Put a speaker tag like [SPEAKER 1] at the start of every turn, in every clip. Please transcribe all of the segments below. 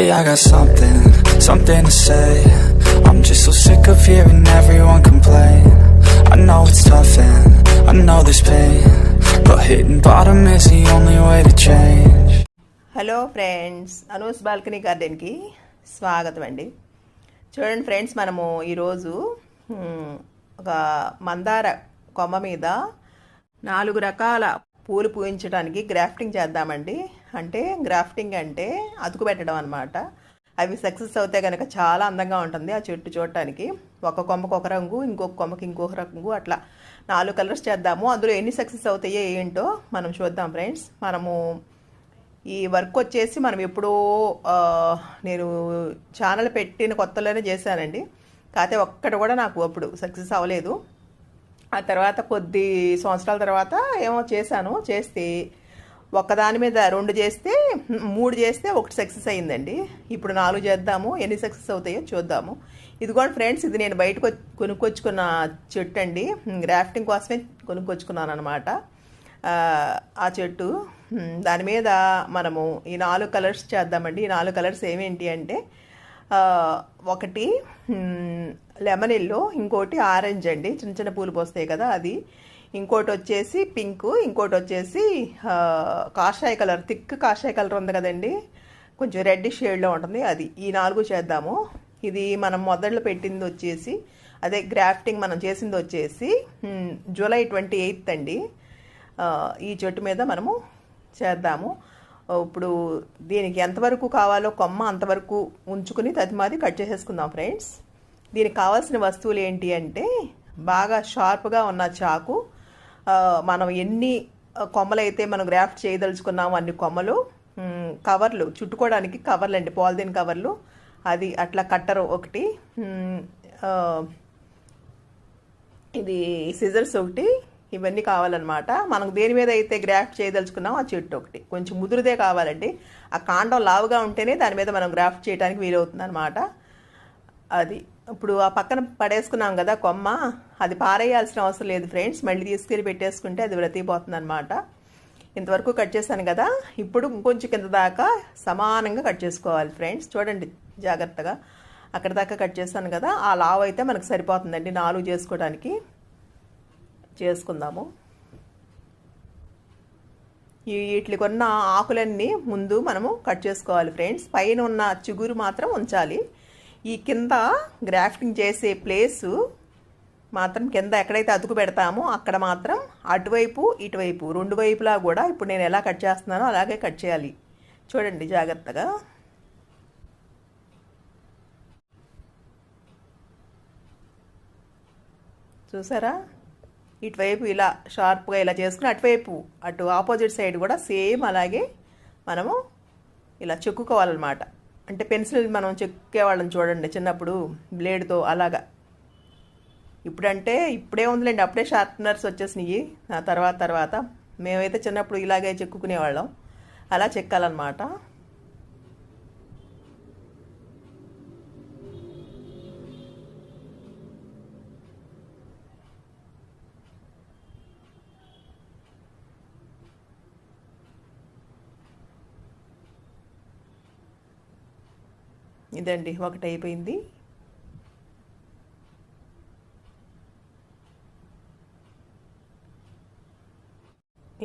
[SPEAKER 1] Hey, I got something, something to say. I'm just so sick of hearing everyone complain. I know it's tough and I know there's pain. But hitting bottom is the only way to change.
[SPEAKER 2] Hello friends Anu's balcony గార్డెన్కి స్వాగతం అండి చూడండి friends మనము ఈరోజు ఒక మందార కొమ్మ మీద నాలుగు రకాల పూలు పూయించడానికి గ్రాఫ్టింగ్ చేద్దామండి అంటే గ్రాఫ్టింగ్ అంటే అతుకు పెట్టడం అనమాట అవి సక్సెస్ అవుతే కనుక చాలా అందంగా ఉంటుంది ఆ చెట్టు చూడటానికి. ఒక కొమ్మకు ఒక రంగు ఇంకొక కొమ్మకి ఇంకొక రంగు అట్లా నాలుగు కలర్స్ చేద్దాము. అందులో ఎన్ని సక్సెస్ అవుతాయో ఏంటో మనం చూద్దాం ఫ్రెండ్స్. మనము ఈ వర్క్ వచ్చేసి మనం ఎప్పుడో నేను ఛానల్ పెట్టిన కొత్తలోనే చేశానండి. కాకపోతే ఒక్కటి కూడా నాకు అప్పుడు సక్సెస్ అవ్వలేదు. ఆ తర్వాత కొద్ది సంవత్సరాల తర్వాత ఏమో చేశాను. చేస్తే ఒక్కదాని మీద రెండు చేస్తే మూడు చేస్తే ఒకటి సక్సెస్ అయిందండి. ఇప్పుడు నాలుగు చేద్దాము ఎన్ని సక్సెస్ అవుతాయో చూద్దాము. ఇది కూడా ఫ్రెండ్స్ ఇది నేను బయటకు కొనుక్కొచ్చుకున్న చెట్టు అండి గ్రాఫ్టింగ్ కోసమే కొనుక్కొచ్చుకున్నాను అనమాట ఆ చెట్టు దాని మీద మనము ఈ నాలుగు కలర్స్ చేద్దామండి. ఈ నాలుగు కలర్స్ ఏమేంటి అంటే ఒకటి లెమన్ ఎల్లో ఇంకోటి ఆరెంజ్ అండి. చిన్న చిన్న పూలు పోస్తాయి కదా అది ఇంకోటి వచ్చేసి పింక్ ఇంకోటి వచ్చేసి కాషాయ కలర్ థిక్ కాషాయ కలర్ ఉంది కదండి. కొంచెం రెడ్ షేడ్లో ఉంటుంది. అది ఈ నాలుగు చేద్దాము. ఇది మనం మొదట్లో పెట్టింది వచ్చేసి అదే గ్రాఫ్టింగ్ మనం చేసింది వచ్చేసి జూలై ట్వంటీ ఎయిత్ అండి. ఈ చెట్టు మీద మనము చేద్దాము. ఇప్పుడు దీనికి ఎంతవరకు కావాలో కొమ్మ అంతవరకు ఉంచుకుని తదిమాది కట్ చేసేసుకుందాం ఫ్రెండ్స్. దీనికి కావాల్సిన వస్తువులు ఏంటి అంటే బాగా షార్ప్గా ఉన్న చాకు మనం ఎన్ని కొమ్మలు అయితే మనం గ్రాఫ్ట్ చేయదలుచుకున్నామో అన్ని కొమ్మలు కవర్లు చుట్టుకోవడానికి కవర్లు అండి పాలిథిన్ కవర్లు. అది అట్లా కట్టరు ఒకటి. ఇది సిజర్స్ ఒకటి ఇవన్నీ కావాలన్నమాట. మనకు దేని మీద అయితే గ్రాఫ్ట్ చేయదలుచుకున్నాం ఆ చెట్టు ఒకటి. కొంచెం ముదురుదే కావాలండి. ఆ కాండం లావుగా ఉంటేనే దాని మీద మనం గ్రాఫ్ట్ చేయడానికి వీలవుతుంది అనమాట అది ఇప్పుడు ఆ పక్కన పడేసుకున్నాం కదా కొమ్మ అది పారేయాల్సిన అవసరం లేదు ఫ్రెండ్స్ మళ్ళీ తీసుకెళ్ళి పెట్టేసుకుంటే అది వ్రతిపోతుంది అనమాట ఇంతవరకు కట్ చేశాను కదా. ఇప్పుడు ఇంకొంచెం కింద దాకా సమానంగా కట్ చేసుకోవాలి ఫ్రెండ్స్ చూడండి జాగ్రత్తగా. అక్కడ దాకా కట్ చేశాను కదా. ఆ లావ్ అయితే మనకు సరిపోతుందండి నాలుగు చేసుకోవడానికి. చేసుకుందాము. వీటికి ఉన్న ఆకులన్నీ ముందు మనము కట్ చేసుకోవాలి ఫ్రెండ్స్ పైన ఉన్న చిగురు మాత్రం ఉంచాలి. ఈ కింద గ్రాఫ్టింగ్ చేసే ప్లేసు మాత్రం కింద ఎక్కడైతే అతుకు పెడతామో అక్కడ మాత్రం అటువైపు ఇటువైపు రెండు వైపులా కూడా ఇప్పుడు నేను ఎలా కట్ చేస్తున్నానో అలాగే కట్ చేయాలి. చూడండి జాగ్రత్తగా. చూసారా? ఇటువైపు ఇలా షార్ప్గా ఇలా చేసుకుని అటువైపు అటు ఆపోజిట్ సైడ్ కూడా సేమ్ అలాగే మనము ఇలా చెక్కుకోవాలన్నమాట. అంటే పెన్సిల్ మనం చెక్కేవాళ్ళని చూడండి చిన్నప్పుడు బ్లేడ్తో అలాగా. ఇప్పుడంటే ఇప్పుడే ఉందిలేండి అప్పుడే షార్ప్నర్స్ వచ్చేసినాయి. ఆ తర్వాత తర్వాత మేమైతే చిన్నప్పుడు ఇలాగే చెక్కుకునేవాళ్ళం. అలా చెక్కాలన్నమాట. ఇదండి ఒకటి అయిపోయింది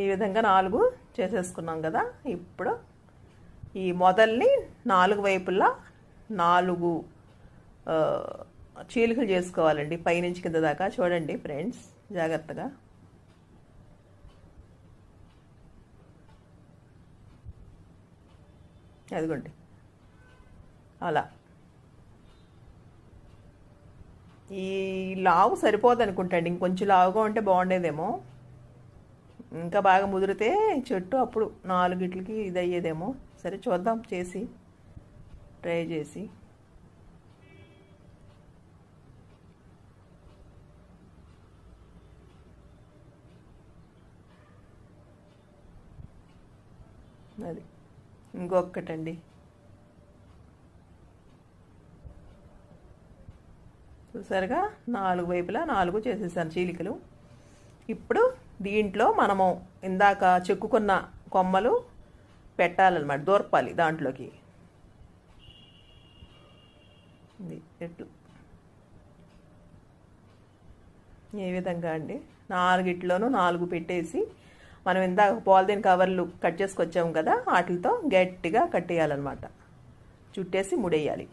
[SPEAKER 2] ఈ విధంగా నాలుగు చేసేసుకున్నాం కదా ఇప్పుడు ఈ మొదల్ని నాలుగు వైపులా నాలుగు చీలికలు చేసుకోవాలండి పైనుంచి కింద దాకా. చూడండి ఫ్రెండ్స్ జాగ్రత్తగా. అదిగోండి. అలా. ఈ లావు సరిపోదు అనుకుంటాండి ఇంకొంచెం లావుగా ఉంటే బాగుండేదేమో. ఇంకా బాగా ముదిరితే చెట్టు అప్పుడు నాలుగిట్లకి ఇది అయ్యేదేమో సరే చూద్దాం చేసి. ట్రై చేసి. అది. ఇంకొకటండి చూసారుగా నాలుగు వైపులా నాలుగు చేసేసాను చీలికలు. ఇప్పుడు దీంట్లో మనము ఇందాక చెక్కుకున్న కొమ్మలు పెట్టాలన్నమాట దూర్పాలి దాంట్లోకి. ఎట్లు? ఏ విధంగా అండి? నాలుగిట్లోనూ నాలుగు పెట్టేసి మనం ఇందాక పాలిథిన్ కవర్లు కట్ చేసుకొచ్చాము కదా వాటితో గట్టిగా కట్టేయాలన్నమాట. చుట్టేసి ముడేయాలి.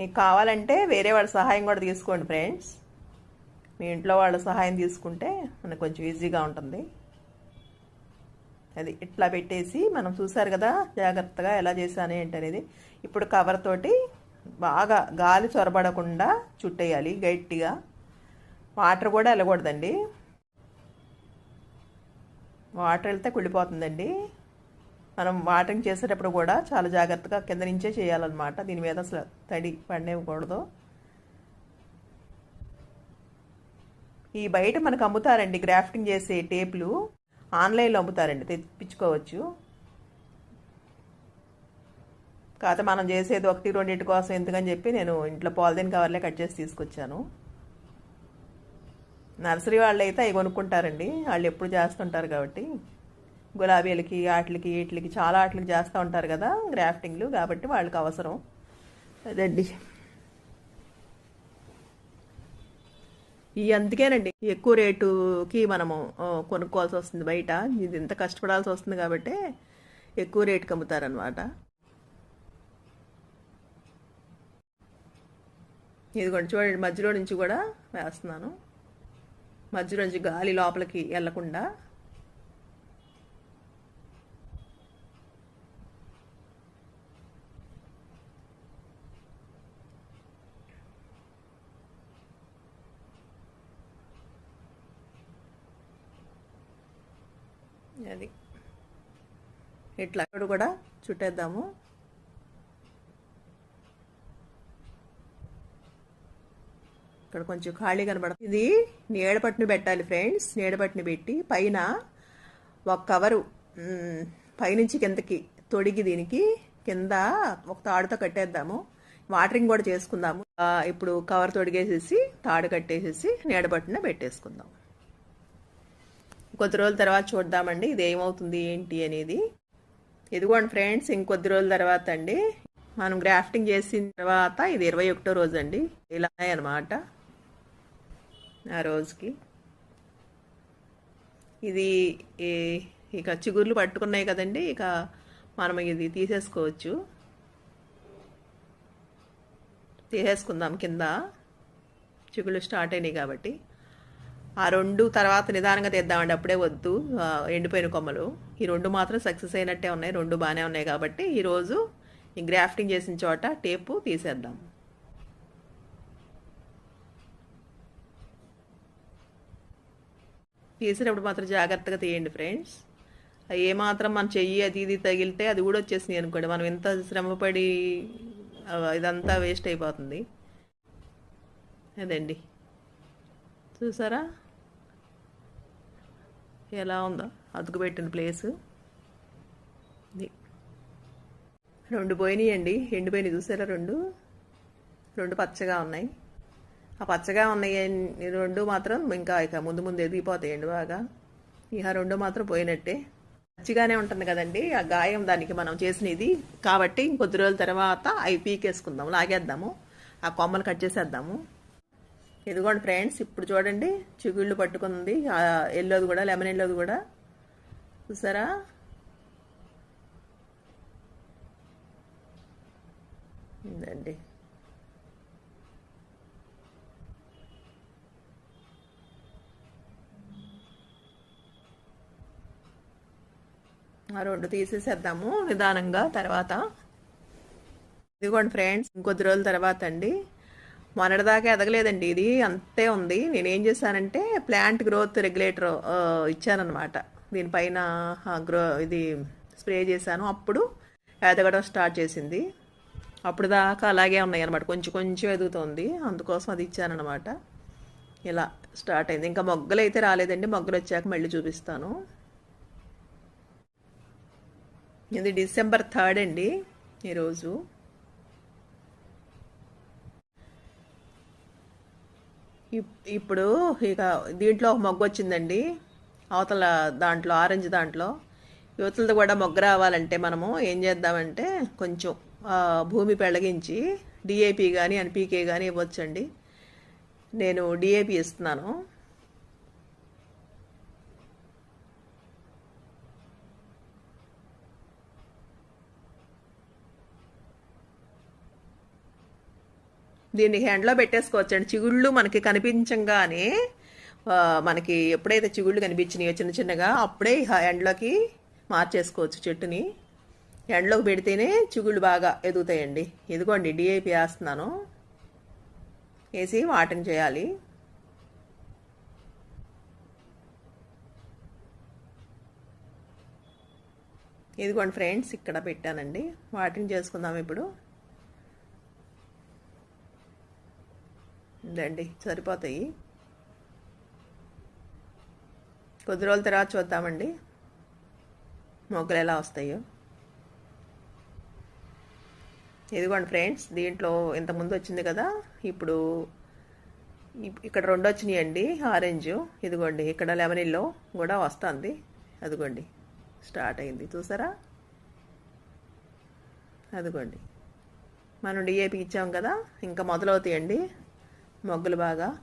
[SPEAKER 2] మీకు కావాలంటే వేరే వాళ్ళ సహాయం కూడా తీసుకోండి ఫ్రెండ్స్. మీ ఇంట్లో వాళ్ళ సహాయం తీసుకుంటే మనకు కొంచెం ఈజీగా ఉంటుంది. అది ఇట్లా పెట్టేసి మనం చూసారు కదా జాగ్రత్తగా ఎలా చేశాను ఏంటి అనేది ఇప్పుడు కవర్ తోటి బాగా గాలి చొరబడకుండా చుట్టేయాలి గట్టిగా. వాటర్ కూడా వెళ్ళకూడదండి. వాటర్ వెళ్తే కుళ్ళిపోతుందండి. మనం వాటరింగ్ చేసేటప్పుడు కూడా చాలా జాగ్రత్తగా కింద నుంచే చేయాలన్నమాట. దీని మీద అసలు తడి పడనివ్వకూడదు ఈ బయట మనకు అమ్ముతారండి గ్రాఫ్టింగ్ చేసే టేపులు. ఆన్లైన్లో అమ్ముతారండి తెప్పించుకోవచ్చు. కాకపోతే మనం చేసేది ఒకటి రెండింటి కోసం ఎందుకని చెప్పి నేను ఇంట్లో పాలిథిన్ కవర్లే కట్ చేసి తీసుకొచ్చాను. నర్సరీ వాళ్ళు అయితే అవి కొనుక్కుంటారండి. వాళ్ళు ఎప్పుడు చేస్తుంటారు కాబట్టి. గులాబీలకి వాటికి వీటికి చాలా వాటికి చేస్తూ ఉంటారు కదా గ్రాఫ్టింగ్లు కాబట్టి వాళ్ళకి అవసరం. అదండి. ఈ అందుకేనండి ఎక్కువ రేటుకి మనము కొనుక్కోవాల్సి వస్తుంది బయట. ఇది ఇంత కష్టపడాల్సి వస్తుంది కాబట్టి ఎక్కువ రేటుకి అమ్ముతారనమాట ఇదిగోండి చూడండి మధ్యలో నుంచి కూడా వేస్తున్నాను. మధ్యలో నుంచి గాలి లోపలికి వెళ్ళకుండా అది. ఇట్లా కూడా చుట్టేద్దాము. ఇక్కడ కొంచెం ఖాళీ కనబడుతుంది. ఇది నీడపట్టును పెట్టాలి ఫ్రెండ్స్. నీడపట్టును పెట్టి పైన ఒక కవరు పైనుంచి కిందకి తొడిగి దీనికి కింద ఒక తాడుతో కట్టేద్దాము. వాటరింగ్ కూడా చేసుకుందాము. ఇప్పుడు కవర్ తొడిగేసేసి తాడు కట్టేసేసి నీడపట్టున పెట్టేసుకుందాం. కొద్ది రోజుల తర్వాత చూద్దామండి. ఇది ఏమవుతుంది ఏంటి అనేది. ఇదిగోండి ఫ్రెండ్స్ ఇంకొద్ది రోజుల తర్వాత అండి. మనం గ్రాఫ్టింగ్ చేసిన తర్వాత ఇది ఇరవై ఒకటో రోజు అండి. ఇలా అనమాట ఆ రోజుకి. ఇది ఈ- ఇక చిగుర్లు పట్టుకున్నాయి కదండి. ఇక మనం ఇది తీసేసుకోవచ్చు. తీసేసుకుందాం కింద. చిగుళ్ళు స్టార్ట్ అయినాయి కాబట్టి. ఆ రెండు తర్వాత నిదానంగా తీద్దామండి. అప్పుడే వద్దు. ఎండిపోయిన కొమ్మలు. ఈ రెండు మాత్రం సక్సెస్ అయినట్టే ఉన్నాయి. రెండు బాగానే ఉన్నాయి కాబట్టి ఈరోజు ఈ గ్రాఫ్టింగ్ చేసిన చోట టేపు తీసేద్దాం. తీసేటప్పుడు మాత్రం జాగ్రత్తగా తీయండి ఫ్రెండ్స్ ఏ మాత్రం మన చెయ్యి అది ఇది తగిలితే అది కూడా వచ్చేసింది అనుకోండి. మనం ఎంత శ్రమపడి ఇదంతా వేస్ట్ అయిపోతుంది. అదండి. చూసారా? ఎలా ఉందో అతుకుపెట్టిన ప్లేసు. ఇది. రెండు పోయినాయండి. ఎండిపోయినాయి చూసారా రెండు? రెండు పచ్చగా ఉన్నాయి. ఆ పచ్చగా ఉన్నాయి రెండు మాత్రం ఇంకా ఇక ముందు ముందు ఎదిగిపోతాయండి బాగా. ఇక రెండు మాత్రం పోయినట్టే. పచ్చిగానే ఉంటుంది కదండి. ఆ గాయం దానికి మనం చేసినది. కాబట్టి ఇంకొద్ది రోజుల తర్వాత అవి పీకేసుకుందాం లాగేద్దాము. ఆ కొమ్మలు కట్ చేసేద్దాము. ఇదిగోండి ఫ్రెండ్స్ ఇప్పుడు చూడండి చిగుళ్ళు పట్టుకుంది ఎల్లోది కూడా లెమన్ ఎల్లోది కూడా. చూసారా? ఉందండి ఆ రెండు తీసేసేద్దాము నిదానంగా తర్వాత. ఇదిగోండి ఫ్రెండ్స్ ఇంకొద్ది రోజుల తర్వాత అండి. మొన్నటిదాకా ఎదగలేదండి. ఇది అంతే ఉంది. నేనేం చేశానంటే ప్లాంట్ గ్రోత్ రెగ్యులేటర్ ఇచ్చానమాట దీనిపైన గ్రో ఇది స్ప్రే చేశాను. అప్పుడు ఎదగడం స్టార్ట్ చేసింది. అప్పుడు దాకా అలాగే ఉన్నాయి అనమాట కొంచెం కొంచెం ఎదుగుతుంది. అందుకోసం అది ఇచ్చానమాట ఇలా స్టార్ట్ అయింది. ఇంకా మొగ్గలు అయితే రాలేదండి. మొగ్గలు వచ్చాక మళ్ళీ చూపిస్తాను. ఇది డిసెంబర్ థర్డ్ అండి ఈరోజు. ఇప్పుడు ఇక దీంట్లో ఒక మొగ్గ వచ్చిందండి. అవతల దాంట్లో ఆరెంజ్ దాంట్లో. యువతలతో కూడా మొగ్గ రావాలంటే మనము ఏం చేద్దామంటే కొంచెం భూమి పెళ్ళగించి డిఏపి కానీ ఎన్పికే కానీ ఇవ్వచ్చండి. నేను డిఏపి ఇస్తున్నాను. దీన్ని హ్యాండ్లో పెట్టేసుకోవచ్చండి. చిగుళ్ళు మనకి కనిపించంగానే మనకి ఎప్పుడైతే చిగుళ్ళు కనిపించినాయో చిన్న చిన్నగా అప్పుడే ఈ హ్యాండ్లోకి మార్చేసుకోవచ్చు చెట్టుని. ఎండలోకి పెడితేనే చిగుళ్ళు బాగా ఎదుగుతాయండి. ఇదిగోండి డిఐపి వేస్తున్నాను. వేసి వాటిని చేయాలి. ఇదిగోండి ఫ్రెండ్స్ ఇక్కడ పెట్టానండి. వాటిని చేసుకుందాం ఇప్పుడు. లేండి సరిపోతాయి. కొద్ది రోజుల తర్వాత చూద్దామండి. మొగ్గలు ఎలా వస్తాయో. ఇదిగోండి ఫ్రెండ్స్ దీంట్లో ఇంతకుముందు వచ్చింది కదా. ఇప్పుడు ఇక్కడ రెండు వచ్చినాయండి ఆరెంజ్. ఇదిగోండి ఇక్కడ లెమన్ ఇల్లో కూడా వస్తుంది. అదిగోండి స్టార్ట్ అయింది. చూసారా? అదిగోండి. మనం డిఏపి ఇచ్చాం కదా ఇంకా మొదలవుతాయండి. మొగ్గలు బాగా.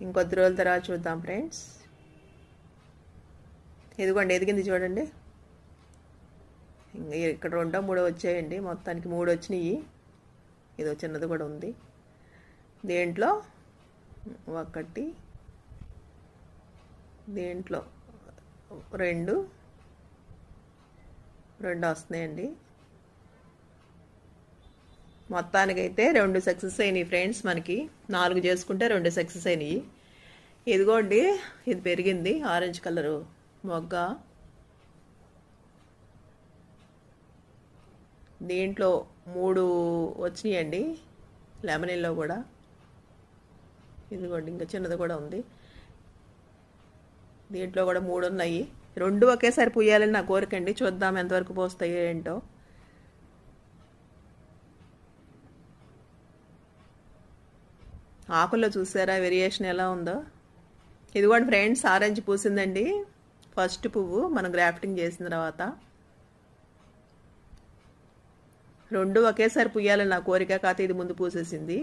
[SPEAKER 2] ఇంకొద్ది రోజుల తర్వాత చూద్దాం ఫ్రెండ్స్. ఇదిగోండి ఎదిగింది చూడండి. ఇంకా ఇక్కడ రెండో మూడో వచ్చాయండి. మొత్తానికి మూడు వచ్చినాయి. ఏదో చిన్నది కూడా ఉంది. దేంట్లో? ఒకటి. దేంట్లో? రెండు. రెండు వస్తున్నాయండి. మొత్తానికైతే రెండు సక్సెస్ అయినాయి ఫ్రెండ్స్ మనకి. నాలుగు చేసుకుంటే రెండు సక్సెస్ అయినాయి. ఇదిగోండి ఇది పెరిగింది. ఆరెంజ్ కలరు మొగ్గ. దీంట్లో మూడు వచ్చినాయండి. లెమనిల్లో కూడా. ఇదిగోండి ఇంకా చిన్నది కూడా ఉంది. దీంట్లో కూడా మూడు ఉన్నాయి. రెండు ఒకేసారి పూయాలని నా కోరికండి చూద్దాం ఎంతవరకు పోస్తాయో ఏంటో. ఆకుల్లో చూసారా? వేరియేషన్ ఎలా ఉందో? ఇదిగోండి ఫ్రెండ్స్ ఆరెంజ్ పూసిందండి. ఫస్ట్ పువ్వు మనం గ్రాఫ్టింగ్ చేసిన తర్వాత. రెండు ఒకేసారి పుయ్యాలని నా కోరిక కాతే ఇది ముందు పూసేసింది.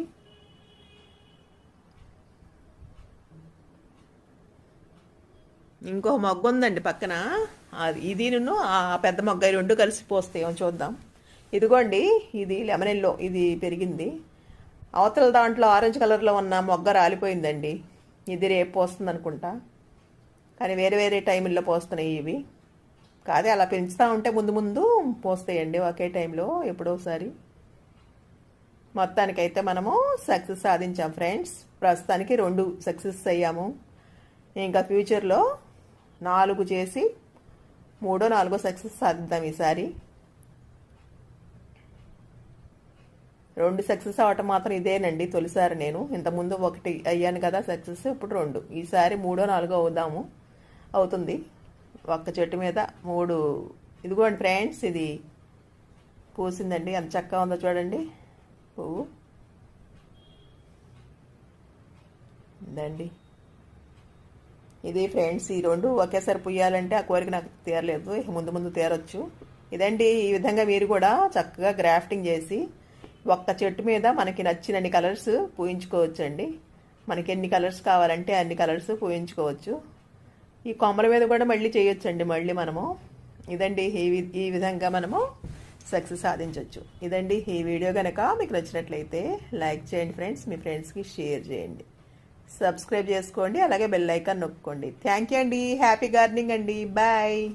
[SPEAKER 2] ఇంకో మొగ్గ ఉందండి పక్కన. ఇది నేను ఆ పెద్ద మొగ్గ రెండు కలిసి పోస్తాయో చూద్దాం. ఇదిగోండి ఇది లెమనెల్లో ఇది పెరిగింది. అవతల దాంట్లో ఆరెంజ్ కలర్లో ఉన్న మొగ్గ రాలిపోయిందండి. ఇది రేపు పోస్తుంది అనుకుంటా. కానీ వేరే వేరే టైంలో పోస్తున్నాయి ఇవి. కాదే అలా పెంచుతూ ఉంటే ముందు ముందు పోస్తాయండి. ఒకే టైంలో ఎప్పుడోసారి మొత్తానికైతే మనము సక్సెస్ సాధించాం ఫ్రెండ్స్. ప్రస్తుతానికి రెండు సక్సెస్ అయ్యాము. ఇంకా ఫ్యూచర్లో నాలుగు చేసి మూడో నాలుగో సక్సెస్ సాధిద్దాం ఈసారి. రెండు సక్సెస్ అవటం మాత్రం ఇదేనండి తొలిసారి నేను. ఇంతకుముందు ఒకటి అయ్యాను కదా సక్సెస్ ఇప్పుడు రెండు. ఈసారి మూడో నాలుగో అవుదాము. అవుతుంది. ఒక్క చెట్టు మీద మూడు. ఇదిగోండి ఫ్రెండ్స్ ఇది పూసిందండి. ఎంత చక్కగా ఉందో చూడండి. పువ్వు. ఇదండి. ఇది ఫ్రెండ్స్ ఈ రెండు ఒకేసారి పుయ్యాలంటే ఆ కోరిక నాకు తీరలేదు. ముందు ముందు తీరొచ్చు. ఇదండి ఈ విధంగా మీరు కూడా చక్కగా గ్రాఫ్టింగ్ చేసి ఒక్క చెట్టు మీద మనకి నచ్చినన్ని కలర్స్ పూయించుకోవచ్చు అండి మనకి ఎన్ని కలర్స్ కావాలంటే అన్ని కలర్స్ పూయించుకోవచ్చు. ఈ కొమ్మల మీద కూడా మళ్ళీ చేయొచ్చండి మళ్ళీ మనము. ఇదండి ఈ వి- ఈ విధంగా మనము సక్సెస్ సాధించవచ్చు ఇదండి ఈ వీడియో కనుక మీకు నచ్చినట్లయితే లైక్ చేయండి ఫ్రెండ్స్ మీ ఫ్రెండ్స్కి షేర్ చేయండి. సబ్స్క్రైబ్ చేసుకోండి అలాగే బెల్ ఐకాన్ నొక్కండి. థ్యాంక్ యూ అండి. హ్యాపీ గార్డెనింగ్ అండి. బాయ్.